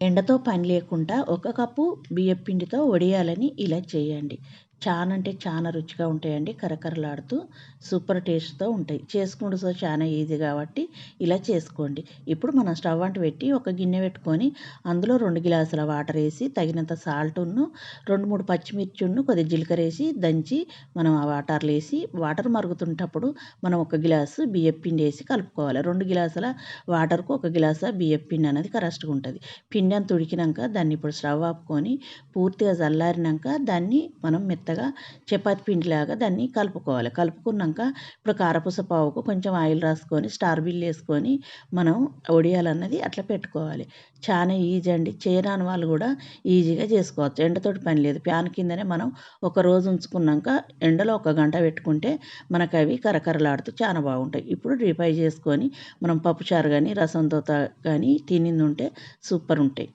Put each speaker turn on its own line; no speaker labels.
ఎండతో పని లేకుండా ఒక కప్పు బియ్యపిండితో వడియాలని ఇలా చేయండి. చాలా అంటే చాలా రుచిగా ఉంటాయండి. కరకరలాడుతూ సూపర్ టేస్ట్తో ఉంటాయి. చేసుకుంటూ చాలా ఈజీ కాబట్టి ఇలా చేసుకోండి. ఇప్పుడు మనం స్టవ్ అంటు పెట్టి ఒక గిన్నె పెట్టుకొని అందులో రెండు గ్లాసుల వాటర్ వేసి తగినంత సాల్ట్ను రెండు మూడు పచ్చిమిర్చిను కొద్దిగా జీలకర్ర వేసి దంచి మనం ఆ వాటర్లు వేసి వాటర్ మరుగుతుంటప్పుడు మనం ఒక గ్లాసు బియ్యం పిండి వేసి కలుపుకోవాలి. రెండు గ్లాసుల వాటర్కు ఒక గ్లాసు బియ్యం పిండి అనేది కరెక్ట్గా ఉంటుంది. పిండి అంత ఉడికినాక దాన్ని ఇప్పుడు స్టవ్ ఆపుకొని పూర్తిగా చల్లారినాక దాన్ని మనం మెత్త మెత్తగా చపాతి పిండిలాగా దాన్ని కలుపుకోవాలి. కలుపుకున్నాక ఇప్పుడు కారపూస పావుకు కొంచెం ఆయిల్ రాసుకొని స్టార్ బిల్ వేసుకొని మనం వడియాలన్నది అట్లా పెట్టుకోవాలి. చాలా ఈజీ అండి. చేయరాని వాళ్ళు కూడా ఈజీగా చేసుకోవచ్చు. ఎండతోటి పని లేదు. ప్యాన్ కిందనే మనం ఒక రోజు ఉంచుకున్నాక ఎండలో ఒక గంట పెట్టుకుంటే మనకు అవి కరకరలాడుతూ చాలా బాగుంటాయి. ఇప్పుడు రీఫై చేసుకొని మనం పప్పుచారు కానీ రసంతో కానీ తినింది ఉంటే సూపర్ ఉంటాయి